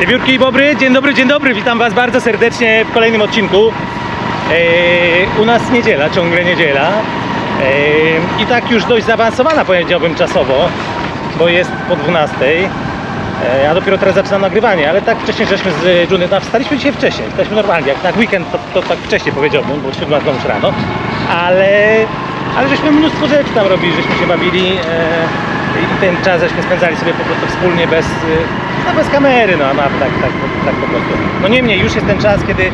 Wiewiórki i Bobry, dzień dobry, dzień dobry, witam Was bardzo serdecznie w kolejnym odcinku. Eee, u nas niedziela, ciągle niedziela. Eee, I tak już dość zaawansowana powiedziałbym czasowo, bo jest po 12. Eee, ja dopiero teraz zaczynam nagrywanie, ale tak wcześniej żeśmy z Juny, no, wstaliśmy dzisiaj wcześniej, wstaliśmy normalnie, jak tak weekend to, to tak wcześniej powiedziałbym, bo 7 już rano, ale, ale żeśmy mnóstwo rzeczy tam robili, żeśmy się bawili eee, i ten czas żeśmy spędzali sobie po prostu wspólnie bez, y, no bez kamery, no, no tak, tak, tak po prostu. No niemniej już jest ten czas, kiedy,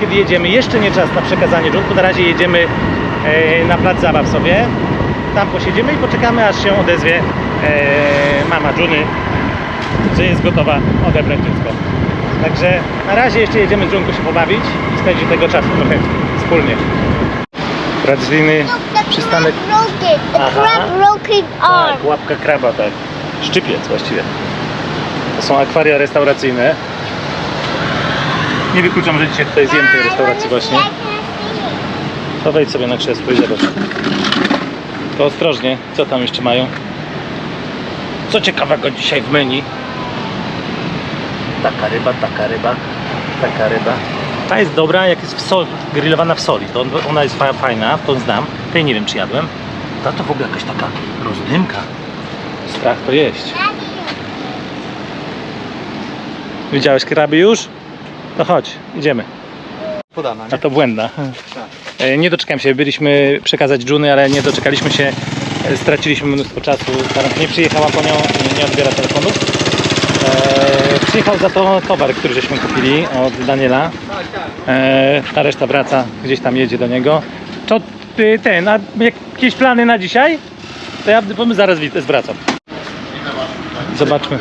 kiedy jedziemy, jeszcze nie czas na przekazanie dżunku, na razie jedziemy e, na plac zabaw sobie, tam posiedzimy i poczekamy aż się odezwie e, mama Juny, że jest gotowa odebrać dziecko. Także na razie jeszcze jedziemy z Junką się pobawić i spędzić tego czasu trochę wspólnie. Tradycyjny przystanek Broken. The crab broken arm. tak, łapka kraba, tak. Szczypiec właściwie. To są akwaria restauracyjne. Nie wykluczam, że dzisiaj tutaj zjem tej restauracji właśnie. To wejdź sobie na krzesło i zobacz. To ostrożnie, co tam jeszcze mają? Co ciekawego dzisiaj w menu? Taka ryba, taka ryba, taka ryba. Ta jest dobra, jak jest w sol, grillowana w soli. To ona jest fa- fajna, to znam. Tej nie wiem, czy jadłem. Ta to w ogóle jakaś taka rozdymka. Strach to jeść. Widziałeś kraby już? To chodź, idziemy. Podana, A to błędna. E, Nie doczekałem się, byliśmy przekazać Juny, ale nie doczekaliśmy się. E, Straciliśmy mnóstwo czasu. Tam nie przyjechała po nią, nie- nie odbiera telefonu. E, przyjechał za to towar, który żeśmy kupili od Daniela. E, ta reszta wraca, gdzieś tam jedzie do niego. To ten, a jakieś plany na dzisiaj? To ja bo my zaraz zwracam. Zobaczmy.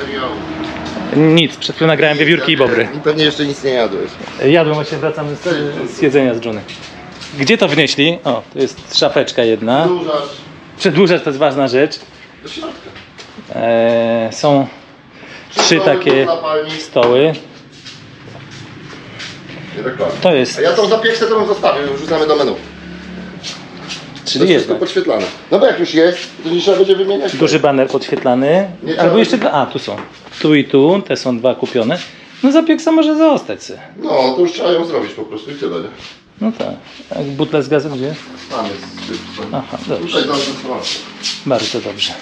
Nic, przed chwilą nagrałem wiewiórki i bobry. I pewnie jeszcze nic nie jadłeś. Jadłem, właśnie wracam z, z jedzenia z Juny. Gdzie to wnieśli? O, to jest szafeczka jedna. Dużasz Przedłużacz to jest ważna rzecz. do środka. E, są trzy takie stoły. To jest, A ja tą zapieczkę to bym zostawił, wrzucamy do menu. Czyli jest wszystko podświetlane. No bo jak już jest, to nie trzeba będzie wymieniać. duży baner podświetlany. Nie Albo trzeba- jeszcze dwa. A, tu są. Tu i tu, te są dwa kupione. No zapieksa może zostać sobie. No, to już trzeba ją zrobić po prostu i tyle, nie? No tak. A butle z gazem gdzie? Tam jest. Aha, dobrze. Tutaj dobrze stronę. Bardzo dobrze.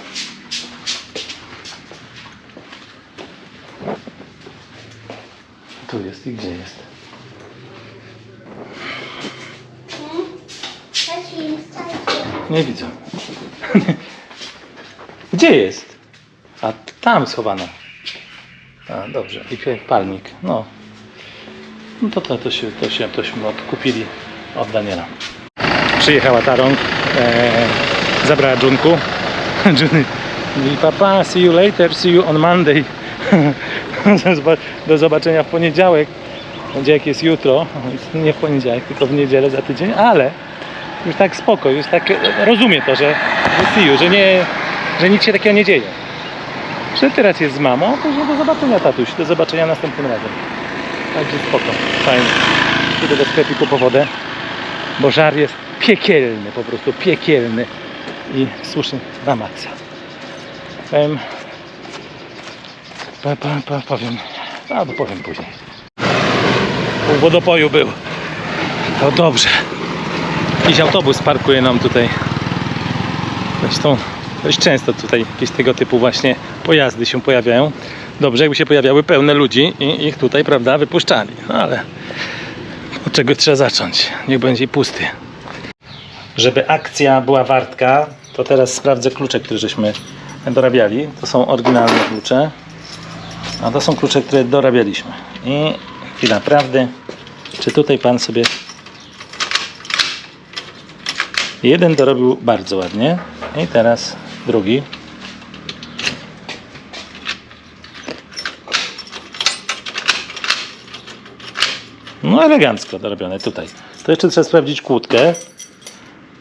Tu jest i gdzie jest? Nie widzę. Gdzie jest? A tam schowana. A, dobrze. I palnik. No. No to, to, to, się, to się tośmy odkupili od Daniela. Przyjechała Tarąg. E, zabrała Junku. Mówi papa, see you later, see you on Monday. Do zobaczenia w poniedziałek. Poniedziałek jest jutro, nie w poniedziałek, tylko w niedzielę za tydzień, ale już tak spoko, już tak rozumie to, że, you, że, nie, że nic się takiego nie dzieje. Że teraz jest z mamą, to że do zobaczenia tatuś, do zobaczenia następnym razem. Także spoko, fajnie. Idę do sklepiku po wodę, bo żar jest piekielny, po prostu piekielny i słuszny na maksa. Powiem, pa, pa, pa, powiem, albo powiem później. Pół wodopoju był. To dobrze. Jakiś autobus parkuje nam tutaj. Zresztą dość często tutaj jakieś tego typu właśnie pojazdy się pojawiają. Dobrze, jakby się pojawiały pełne ludzi i ich tutaj, prawda, wypuszczali. No ale od czego trzeba zacząć? Niech będzie pusty. Żeby akcja była wartka, to teraz sprawdzę klucze, które żeśmy dorabiali. To są oryginalne klucze. A to są klucze, które dorabialiśmy. I chwila prawdy. Czy tutaj pan sobie jeden dorobił bardzo ładnie. I teraz drugi. No elegancko dorobione tutaj. To jeszcze trzeba sprawdzić kłódkę.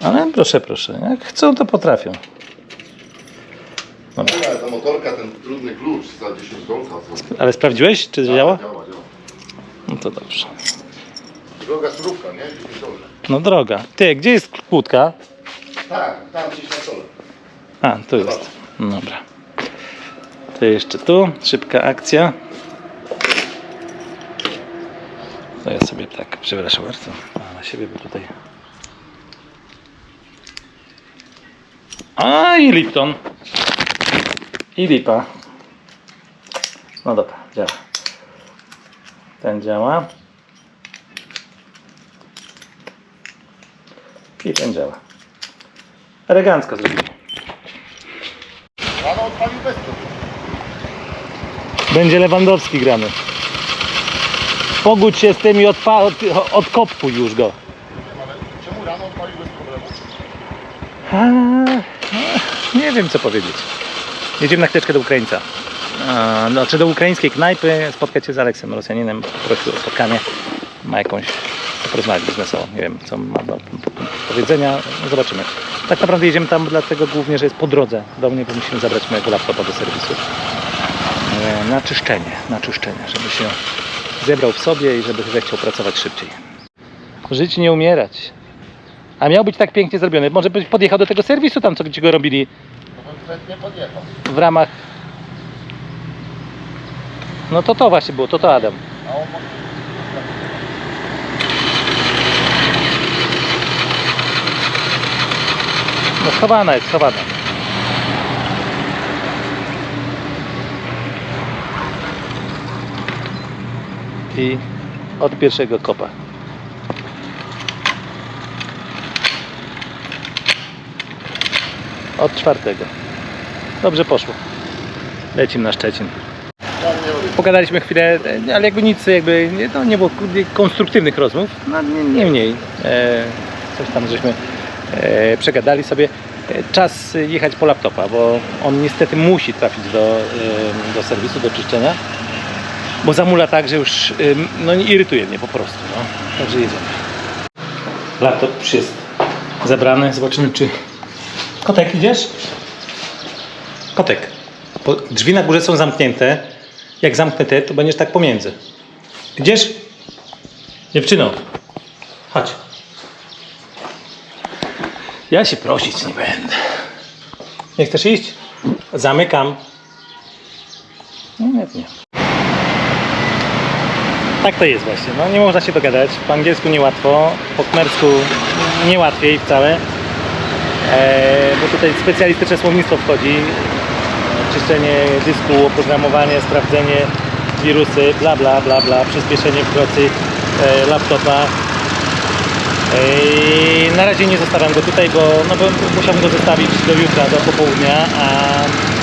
Ale proszę, proszę. Jak chcą, to potrafią. Ale ta motorka, ten trudny klucz za 10 zł. Ale sprawdziłeś, czy działa? Działa, działa. No to dobrze. Droga surówka, nie? 10 zł. No droga. Ty, gdzie jest kłódka? Tak, tam gdzieś na stole. A, tu jest. Dobra. To jeszcze tu. Szybka akcja. ja sobie tak, przepraszam bardzo, a na siebie, bo tutaj... A i Lipton. I lipa. No dobra, działa. Ten działa. I ten działa. Elegancko trupu. Będzie Lewandowski grany. Pogódź się z tym i odpa- od, odkopkuj już go. Ale czemu rano odpalił bez problemu? A, no, nie wiem co powiedzieć. Jedziemy na chwileczkę do Ukraińca. A, no, czy do ukraińskiej knajpy, spotkać się z Aleksem Rosjaninem, prosił o spotkanie. Ma jakąś, porozmawiać biznesowo. Nie wiem co ma do powiedzenia, no, zobaczymy. Tak naprawdę jedziemy tam dlatego głównie, że jest po drodze do mnie, bo musimy zabrać mojego laptopa do serwisu. E, Na czyszczenie, na czyszczenie, żeby się zebrał w sobie i żeby zechciał pracować szybciej. Żyć nie umierać. A miał być tak pięknie zrobiony. Może byś podjechał do tego serwisu tam, co ci go robili chętnie podjechał. w ramach... No to to właśnie było, to to Adam. A on może... No schowana jest, schowana. I od pierwszego kopa. Od czwartego. Dobrze poszło. Lecimy na Szczecin. Pogadaliśmy chwilę, e, ale jakby nic, jakby no, nie było konstruktywnych rozmów, no nie, nie mniej. E, coś tam żeśmy przegadali sobie. E, Czas jechać po laptopa, bo on niestety musi trafić do, e, do serwisu, do czyszczenia, bo zamula tak, że już e, no, irytuje mnie po prostu. No. Także jedziemy. Laptop już jest zabrany, zobaczymy czy... Kotek, idziesz? Kotek. Bo drzwi na górze są zamknięte. Jak zamknę te, to będziesz tak pomiędzy. Idziesz? Dziewczyno, chodź. Ja się prosić nie będę. Nie chcesz iść? Zamykam. No nie, nie. Tak to jest właśnie. No, nie można się dogadać. Po angielsku niełatwo, po kmersku nie łatwiej wcale. E, bo tutaj specjalistyczne słownictwo wchodzi. Czyszczenie dysku, oprogramowanie, sprawdzenie wirusy, bla bla bla bla, przyspieszenie w pracy e, laptopa. Na razie nie zostawiam go tutaj, bo, no bo musiałbym go zostawić do jutra, do popołudnia, a,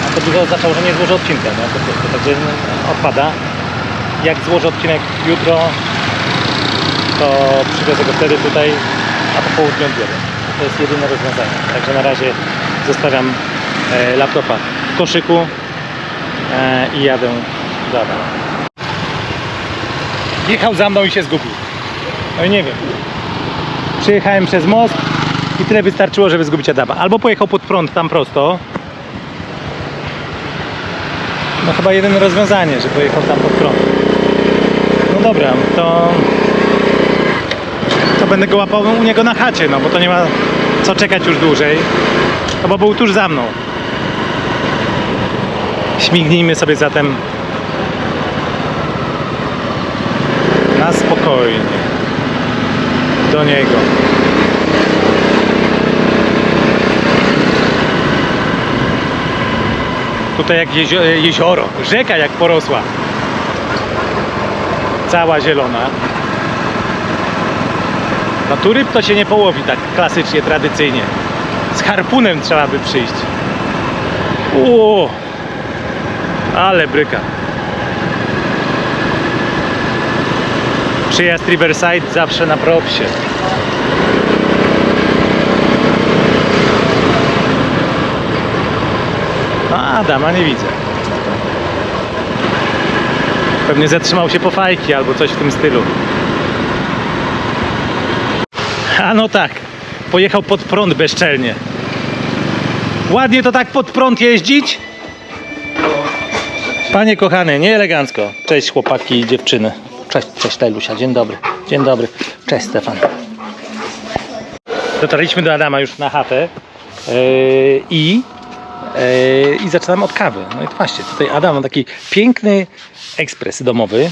a to by oznaczało, że nie złożę odcinka, no, po prostu, także no, odpada. Jak złożę odcinek jutro, to przywiozę go wtedy tutaj, a po południu odbiorę. To jest jedyne rozwiązanie. Także na razie zostawiam e, laptopa w koszyku e, i jadę Adama. Jechał za mną i się zgubił. No i nie wiem. Przyjechałem przez most i tyle wystarczyło, żeby zgubić Adama. Albo pojechał pod prąd tam prosto. No chyba jedyne rozwiązanie, że pojechał tam pod prąd. No dobra, to to będę go łapał u niego na chacie, no bo to nie ma co czekać już dłużej. No bo był tuż za mną. Śmignijmy sobie zatem na spokojnie do niego. Tutaj jak jezio- jezioro, rzeka jak porosła. Cała zielona. No tu ryb to się nie połowi tak klasycznie, tradycyjnie. Z harpunem trzeba by przyjść. O, ale bryka. Przyjazd Riverside zawsze na propsie. No Adama nie widzę. Pewnie zatrzymał się po fajki albo coś w tym stylu. A no tak, pojechał pod prąd bezczelnie. Ładnie to tak pod prąd jeździć? Panie kochany, nie elegancko. Cześć chłopaki i dziewczyny. Cześć, cześć Telusia, dzień dobry. Dzień dobry. Cześć Stefan. Dotarliśmy do Adama już na chatę yy, i, yy, i zaczynamy od kawy. No i właśnie, tutaj Adam ma taki piękny ekspres domowy.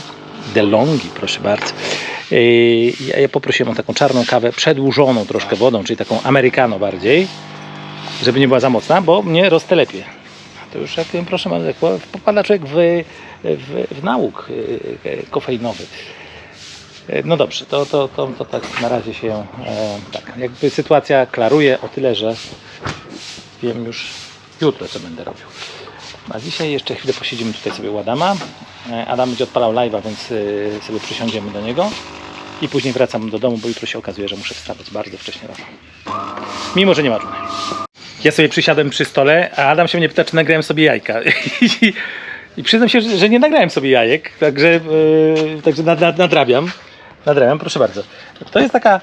DeLonghi, proszę bardzo. Yy, Ja, poprosiłem o taką czarną kawę przedłużoną troszkę wodą, czyli taką americano bardziej, żeby nie była za mocna, bo mnie roztelepie. To już jak proszę bardzo, jak popada człowiek w, w, w nauk yy, kofeinowy. Yy, No dobrze, to, to, to, to tak na razie się e, tak, jakby sytuacja klaruje o tyle, że wiem już jutro co będę robił. A dzisiaj jeszcze chwilę posiedzimy tutaj sobie u Adama. E, Adam będzie odpalał live'a, więc e, sobie przysiądziemy do niego. I później wracam do domu, bo jutro się okazuje, że muszę wstawać bardzo wcześnie rano. Mimo, że nie ma żony. Ja sobie przysiadłem przy stole, a Adam się mnie pyta, czy nagrałem sobie jajka. I, przyznam się, że, nie nagrałem sobie jajek, także, e, także nad, nad, nadrabiam. Nadrabiam, proszę bardzo. To jest taka,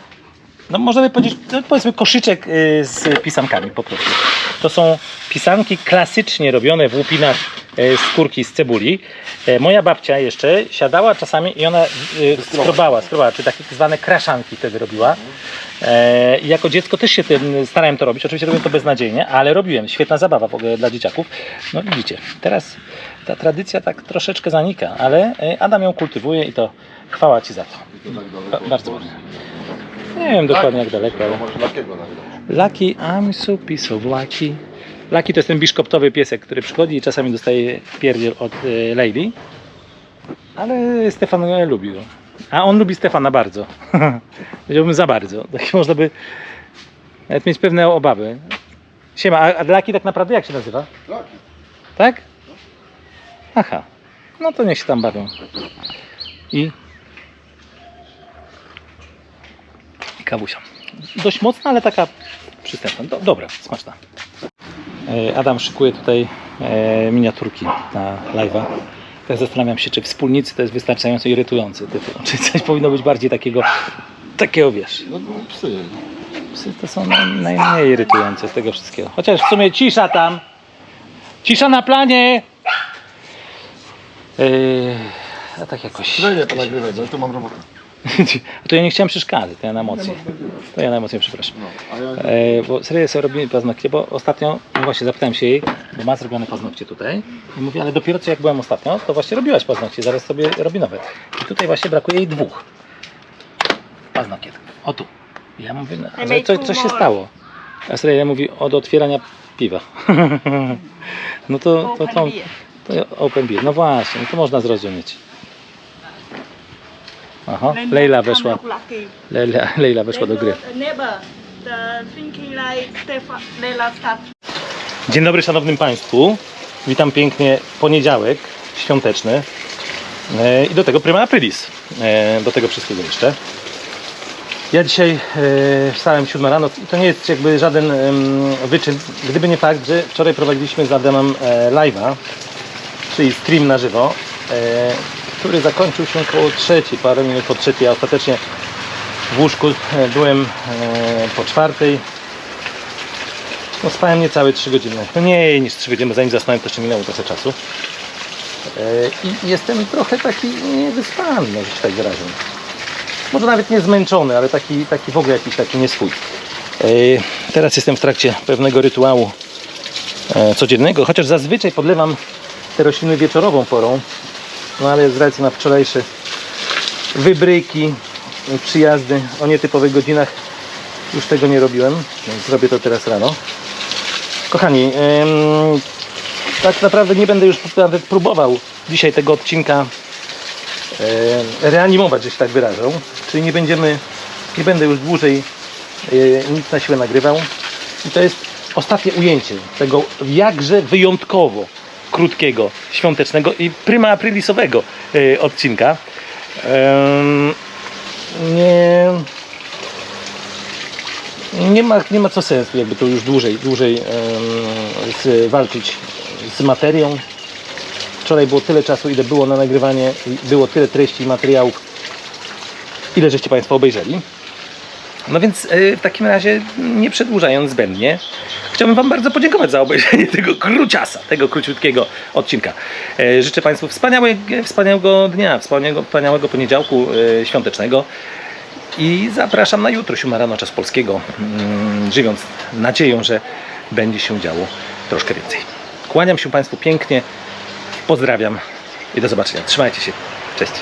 no możemy powiedzieć, no powiedzmy koszyczek e, z pisankami po prostu. To są pisanki klasycznie robione w łupinach skórki z cebuli. E, Moja babcia jeszcze siadała czasami i ona e, skrobała, skrobała, czy takie zwane kraszanki wtedy robiła. E, I jako dziecko też się tym starałem to robić. Oczywiście robiłem to beznadziejnie, ale robiłem. Świetna zabawa w ogóle dla dzieciaków. No widzicie, teraz ta tradycja tak troszeczkę zanika, ale e, Adam ją kultywuje i to chwała Ci za to. Ba- Bardzo bardzo. Nie wiem dokładnie jak daleko, ale... Lucky, I'm so piece of lucky. Lucky to jest ten biszkoptowy piesek, który przychodzi i czasami dostaje pierdziel od y, Lady. Ale Stefan go lubi go. A on lubi Stefana bardzo. Powiedziałbym za bardzo. Tak można by nawet mieć pewne obawy. Siema, a, a Lucky tak naprawdę jak się nazywa? Laki. Tak? Aha. No to niech się tam bawią. I... I kawusia. Dość mocna, ale taka przystępna. Do, dobra, smaczna. E, Adam szykuje tutaj e, miniaturki na live'a. Tak zastanawiam się, czy wspólnicy to jest wystarczająco irytujący tytuł. Czy coś powinno być bardziej takiego, takiego wiesz. No no, psy. Psy to są naj, najmniej irytujące z tego wszystkiego. Chociaż w sumie cisza tam. Cisza na planie. Yy, a tak jakoś. No nie, to nagrywaj, bo ja tu mam robotę. A to ja nie chciałem przeszkadzać, to ja na emocje. To ja na emocje, przepraszam. No. E, bo serio sobie robimy paznokcie, bo ostatnio, no właśnie zapytałem się jej, bo ma zrobione paznokcie tutaj i mówi, ale dopiero co jak byłem ostatnio, to właśnie robiłaś paznokcie, zaraz sobie robi nowe. I tutaj właśnie brakuje jej dwóch paznokiet. O tu. Ja mówię, no, ale co, co się stało? A serio mówi, od otwierania piwa. no to, to, to, to open beer. No właśnie, no to można zrozumieć. Aha, Leila weszła, Leila, Leila weszła do gry. Dzień dobry szanownym Państwu. Witam pięknie poniedziałek świąteczny E, i do tego prima aprilis. E, Do tego wszystkiego jeszcze. Ja dzisiaj e, wstałem 7 rano i to nie jest jakby żaden wyczyn, gdyby nie fakt, że wczoraj prowadziliśmy z Adamem live'a, czyli stream na żywo, który zakończył się koło trzeciej, parę minut po trzeciej, a ostatecznie w łóżku e, byłem e, po czwartej. No spałem niecałe 3 godziny. No mniej niż 3 godziny, zanim zasnąłem to jeszcze minęło trochę czasu. E, I jestem trochę taki niewyspany, może się tak wyrażę. Może nawet nie zmęczony, ale taki, taki w ogóle jakiś taki nieswój. E, Teraz jestem w trakcie pewnego rytuału e, codziennego, chociaż zazwyczaj podlewam te rośliny wieczorową porą. No ale z racji na wczorajsze wybryki, przyjazdy o nietypowych godzinach już tego nie robiłem, więc zrobię to teraz rano. Kochani, em, tak naprawdę nie będę już nawet próbował dzisiaj tego odcinka e, reanimować, że się tak wyrażę. Czyli nie będziemy, nie będę już dłużej e, nic na siłę nagrywał. I to jest ostatnie ujęcie tego jakże wyjątkowo krótkiego, świątecznego i prima aprilisowego e, odcinka. Em, nie, nie ma, nie ma co sensu jakby tu już dłużej, dłużej z, walczyć z materią. Wczoraj było tyle czasu, ile było na nagrywanie, było tyle treści i materiałów, ile żeście Państwo obejrzeli. No więc e, w takim razie, nie przedłużając zbędnie, chciałbym Wam bardzo podziękować za obejrzenie tego króciasa, tego króciutkiego odcinka. E, Życzę Państwu wspaniałego, wspaniałego dnia, wspaniałego, wspaniałego poniedziałku e, świątecznego. I zapraszam na jutro, 7 rano czas polskiego, mm, żywiąc nadzieją, że będzie się działo troszkę więcej. Kłaniam się Państwu pięknie, pozdrawiam i do zobaczenia. Trzymajcie się. Cześć.